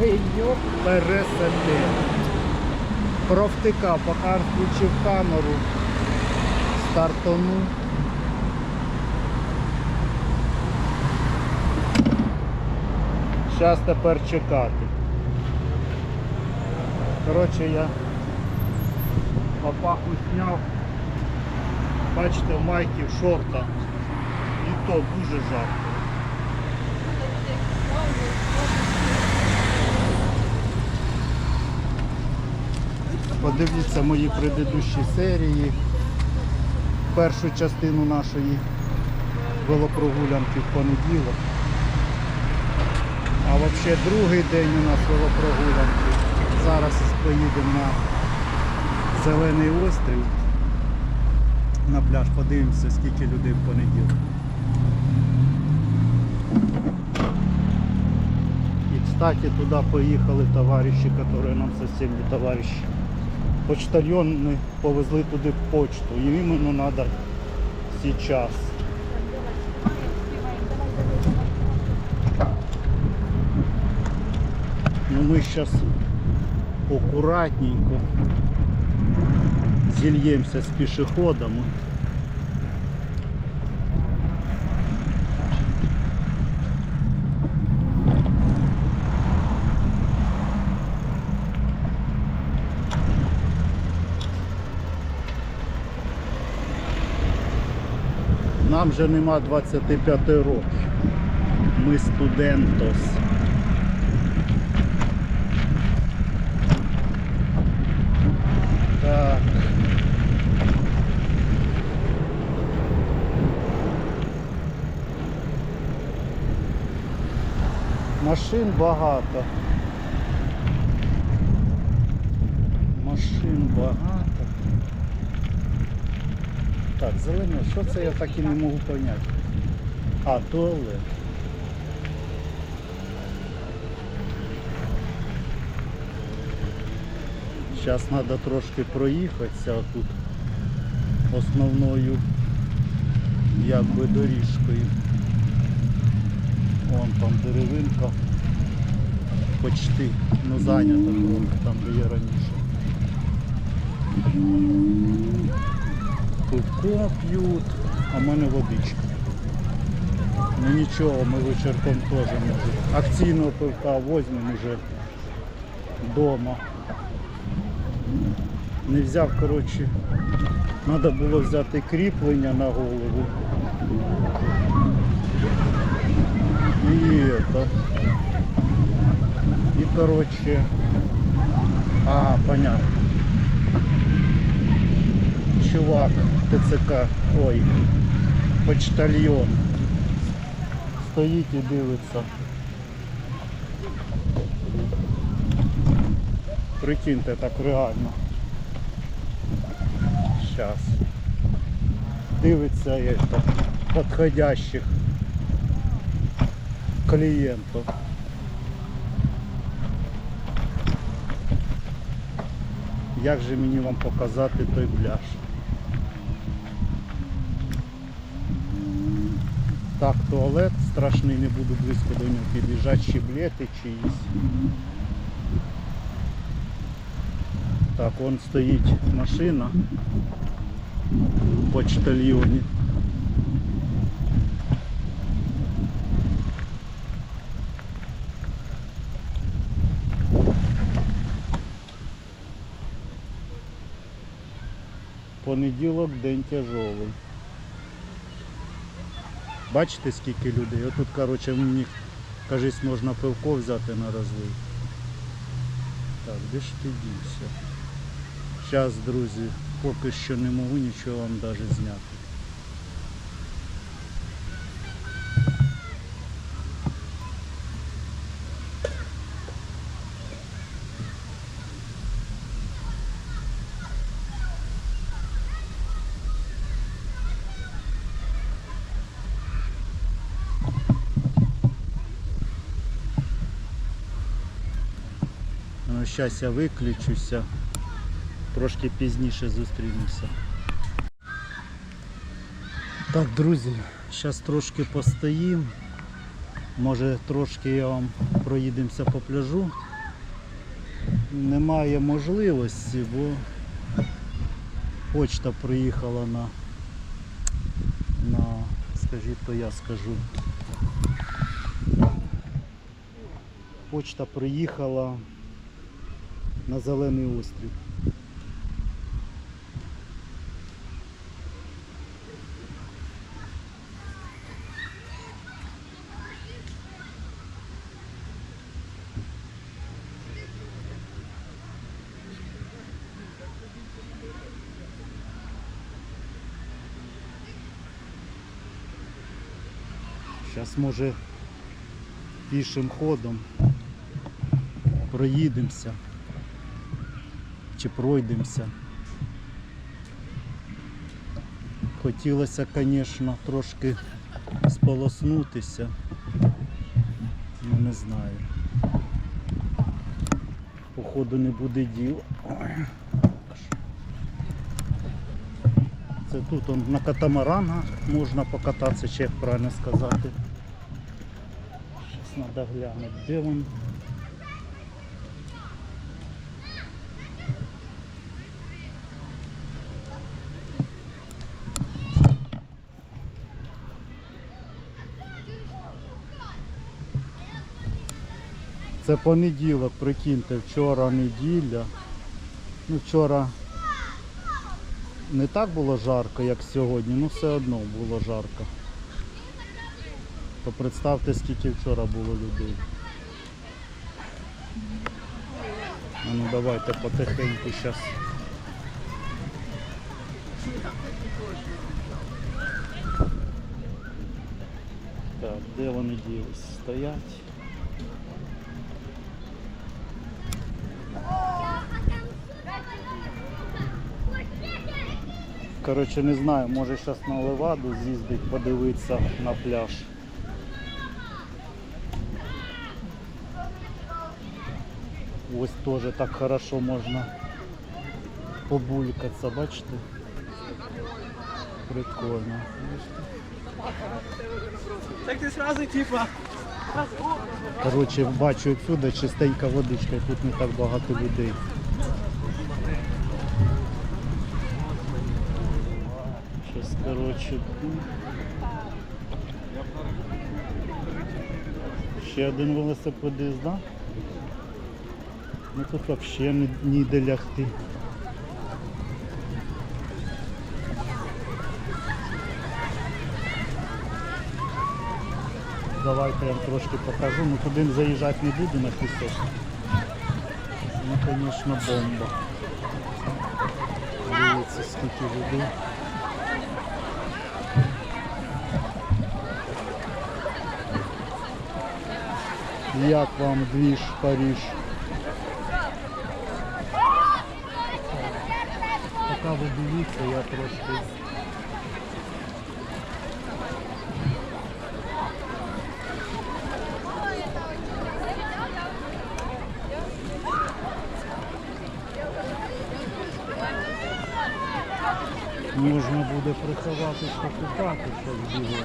Йоп, пересади. Провтикав, поки включив камеру, стартанув. Зараз тепер чекати. Коротше, я папаху зняв. Бачите, в майки, в шортах. І то дуже жарко. Подивіться мої предыдущі серії. Першу частину нашої велопрогулянки в понеділок. А взагалі другий день у нас велопрогулянки. Зараз поїдемо на Зелений острів. На пляж подивимося, скільки людей в понеділок. И, кстати, туда поехали товарищи, которые нам совсем не товарищи. Почтальоны повезли туди почту. І іменно треба зараз. Ну ми зараз акуратненько зільємося з пішоходами. Нам же нема 25 років. Ми студентос. Машин багато. Машин багато. Так, зелене, що це я так і не можу поняти? А, туалет. Зараз треба трошки проїхатися тут основною якби доріжкою. Вон там деревинка. Почти, ну зайнято трохи там, де я раніше. Пивко п'ють, а в мене водичка. Ну нічого, ми вечірком теж може. Акційного пивка візьмемо вже вдома. Не взяв, коротше, треба було взяти кріплення на голову. І это. І коротше. А, понятно. Чувак, ТЦК, ой, почтальйон. Стоїть і дивиться. Прикиньте, так реально. Сейчас. Дивиться это, подходящих клиентов. Як же мені вам показати той пляж? Так, туалет страшний, не буду близько до нього під'їжджати, щеблети чиїсь. Так, вон стоїть машина в почтальйоні. Понеділок день тяжовий. Бачите, скільки людей? Отут, коротше, мені, кажись, можна пивко взяти на розлив. Так, де ж ти дівся? Зараз, друзі, поки що не можу нічого вам навіть зняти. Зараз я виключуся. Трошки пізніше зустрінемося. Так, друзі, зараз трошки постоїм. Може трошки я вам проїдемося по пляжу. Немає можливості, бо почта приїхала на, на скажіть, то я скажу. Почта приїхала на Зелений острів. Зараз може пішим ходом проїдемося чи пройдемося. Хотілося, звісно, трошки сполоснутися. Ну не знаю. Походу не буде діла. Це тут он, на катамаранах можна покататися, чи як правильно сказати. Зараз треба глянути, де він. Це понеділок, прикиньте, вчора неділя. Ну, вчора не так було жарко, як сьогодні, ну все одно було жарко. То представте, скільки вчора було людей. Ну давайте потихеньку зараз. Так, де вони ділись? Стоять. Коротше, не знаю, може зараз на Леваду з'їздить, подивитися на пляж. Ось теж так хорошо можна побулькатися, бачите? Прикольно. Так ти сразу типа. Коротше, бачу відсюди чистенька водичка, тут не так багато людей. Щось, коротше, тут. Ще один велосипедист, да? Ну тут взагалі ні- ніде лягти. Давайте я трошки покажу. Ну туди заїжджати не буду на пісок. Ну, звісно, бомба. Дивіться, скільки людей. Як вам двіж Паріж? Поки ви дивіться, я трошки. Можна буде приховати, покупати, щоб було.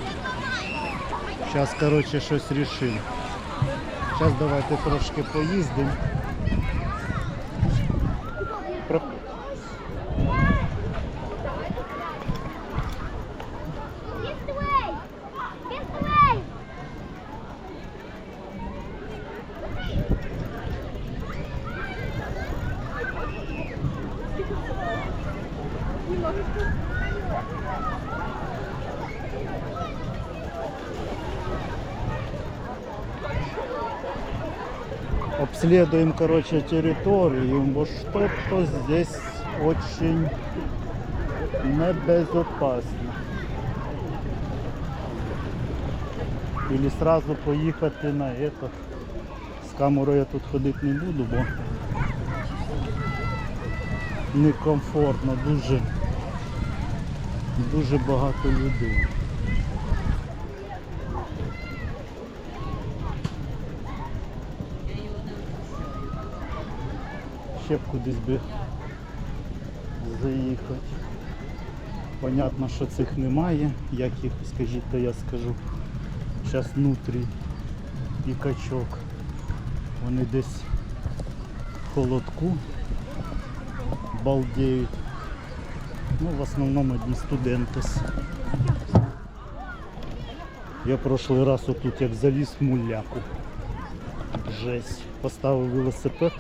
Зараз, коротше, щось рішив. Зараз давайте трошки поїздимо. Обследуем, короче, территорию, бо что-то здесь очень небезопасно. Или сразу поїхати на это. З камерою я тут ходити не буду, бо некомфортно, дуже, дуже багато людей. Ще б кудись би заїхати. Понятно, що цих немає, як їх, скажіть, то я скажу. Зараз внутрі і качок. Вони десь в холодку балдеють. Ну, в основному одні студенти. Я прошлий раз отут як заліз муляку. Жесть. Поставив велосипед.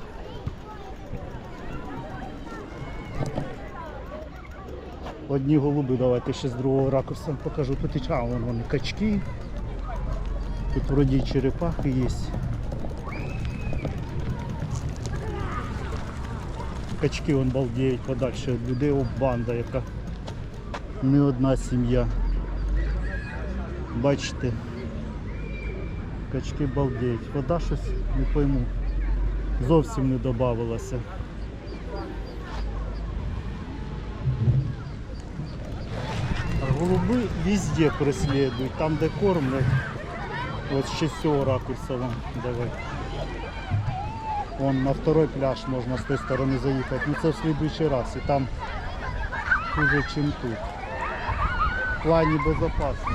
Одні голуби, давайте ще з другого ракурсу покажу. Тут і а, вон вони качки. Тут вроді черепахи є. Качки вон балдіють подальше від людей, банда, яка не одна сім'я. Бачите, качки балдіють. Вода щось не пойму. Зовсім не додавалася. А голуби везде преследують, там де кормлять. От ще з цього ракурса вам давай. Вон на второй пляж можна з тої сторони заїхати. Ну це в слідуючий раз. І там хуже, ніж тут. В плані безпечності.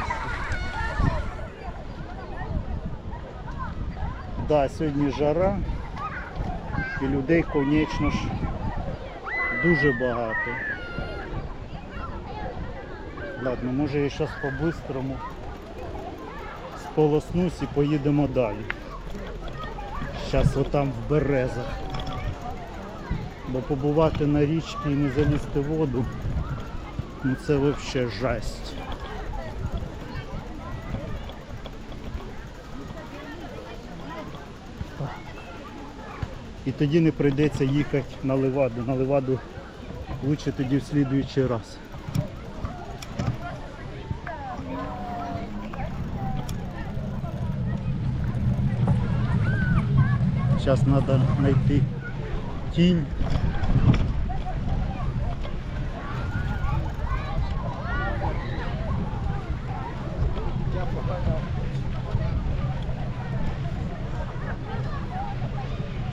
Да, сьогодні жара і людей, конечно ж, дуже багато. Ладно, може я зараз по-бистрому сполоснусь і поїдемо далі. Зараз отам в березах. Бо побувати на річці і не залізти воду, ну це взагалі жасть. І тоді не прийдеться їхати на леваду. На леваду лучше тоді в слідуючий раз. Сейчас надо найти тінь.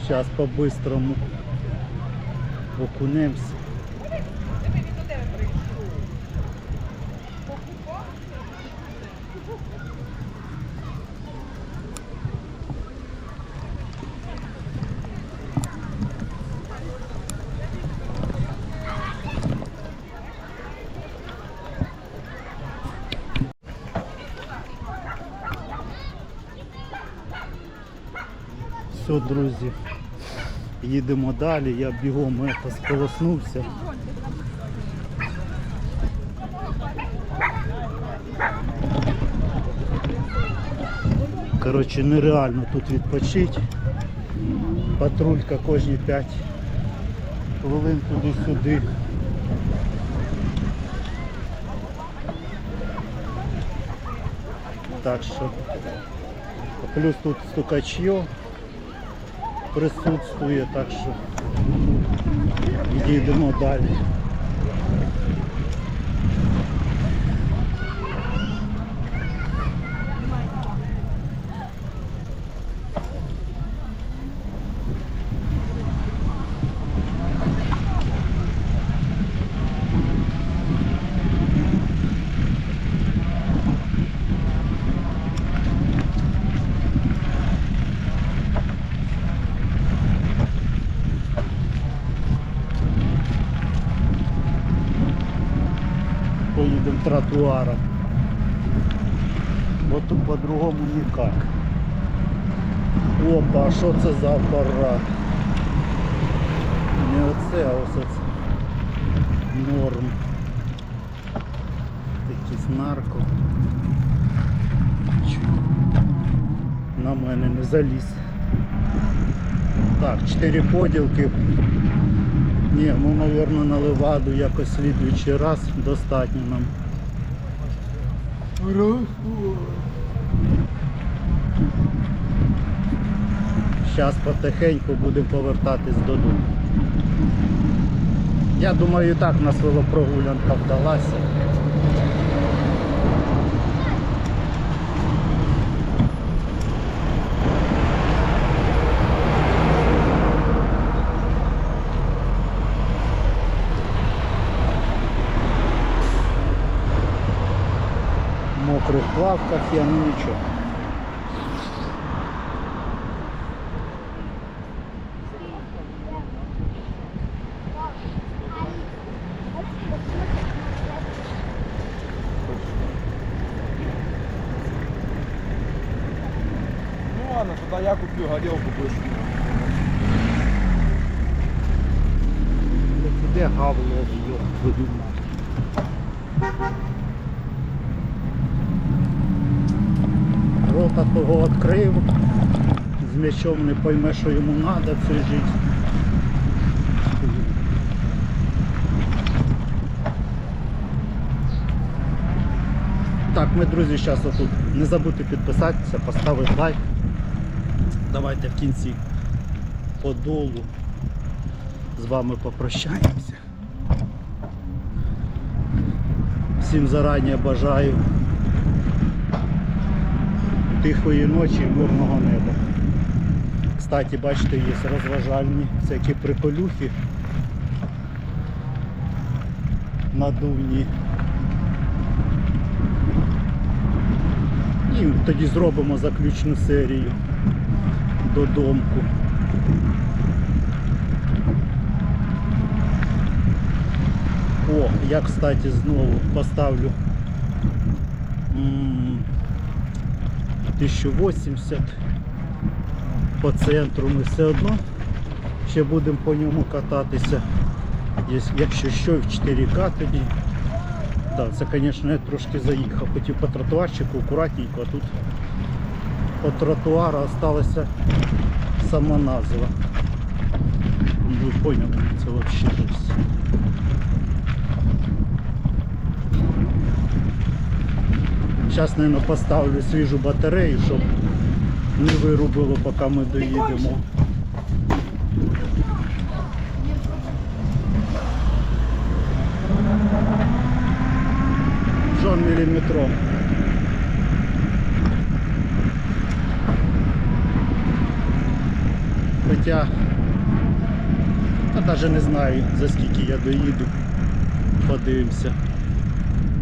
Сейчас по-быстрому окунемся. Все, друзі, їдемо далі. Я бігом ето, сполоснувся. Коротше, нереально тут відпочити. Патрулька кожні 5 хвилин туди-сюди. Так що плюс тут стукачье присутствує, так що їдемо далі. Тротуаром. Бо тут по-другому ніяк. Опа, а що це за апарат? Не оце, а ось оце. Норм. Якийсь нарко. На мене не заліз. Так, чотири поділки. Ні, ну, мабуть, на леваду якось слідуючий раз достатньо нам. Зараз потихеньку будемо повертатись додому. Я думаю, так нас велопрогулянка вдалася. Мокрых плавках я, ну нічого. Ну ладно, туда я куплю горілку більше. Де гавло, йо. Відкрив, з м'ячом не пойме, що йому треба в цій житті. Так, ми, друзі, зараз отут не забудьте підписатися, поставити лайк. Давайте в кінці подолу з вами попрощаємося. Всім зарані бажаю тихої ночі і мирного неба. Кстати, бачите, є розважальні всякі приколюхи надувні. І тоді зробимо заключну серію додомку. О, я, кстати, знову поставлю 1080 по центру ми все одно ще будемо по ньому кататися. Якщо що, в 4К тоді. Так, це, звісно, я трошки заїхав. Хотів по тротуарчику акуратненько, а тут по тротуару залишилася сама назва. Ну, Ви поняли, це взагалі Зараз, мабуть, поставлю свіжу батарею, щоб не вирубило, поки ми доїдемо. Жон міліметром. Хоча я навіть не знаю за скільки я доїду. Подивимося.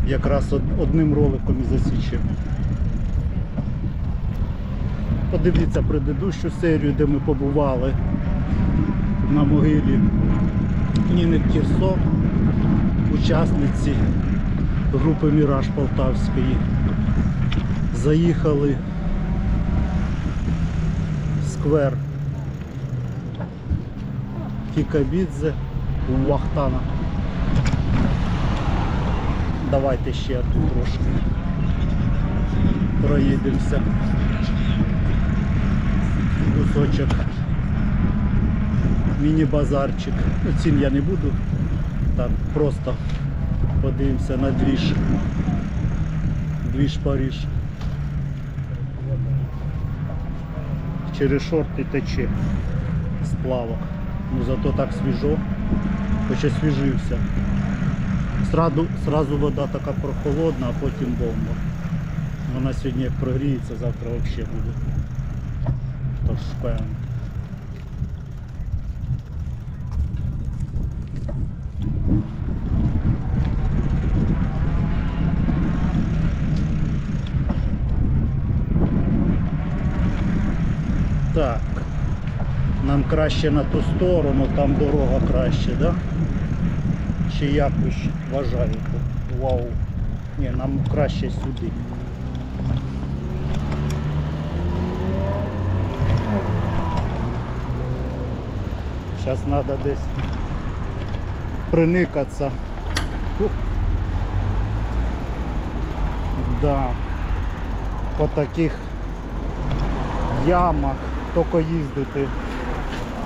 Якраз одним роликом і засічемо. Подивіться предыдущу серію, де ми побували на могилі Ніни Кірсо, учасниці групи Міраж Полтавської. Заїхали в сквер Кікабідзе у Вахтана. Давайте ще тут трошки проїдемося. Кусочок. Міні-базарчик. Ну, цін я не буду. Так, просто подивимося на двіж. Двіж Паріж. Через шорти тече сплавок. Ну зато так свіжо, хоч освіжився. Сразу, сразу вода така прохолодна, а потім бомба. Вона сьогодні як прогріється, завтра взагалі буде. Тож певно. Так. Нам краще на ту сторону, там дорога краще, да? Чи як ви? Вау. Ні, нам краще сюди. Зараз треба десь приникатися. Да. По таких ямах тільки їздити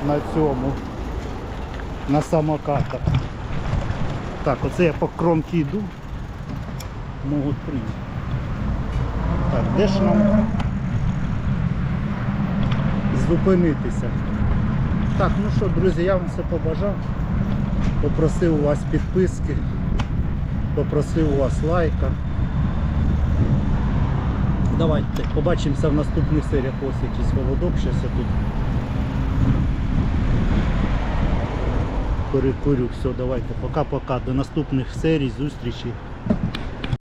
на цьому, на самокатах. Так, оце я по кромці йду. Можуть приїхати. Так, де ж нам зупинитися? Так, ну що, друзі, я вам все побажав. Попросив у вас підписки, попросив у вас лайка. Давайте побачимося в наступних серіях. Ось якийсь холодок, щось тут перекурю. Все, давайте, пока-пока. До наступних серій, зустрічі.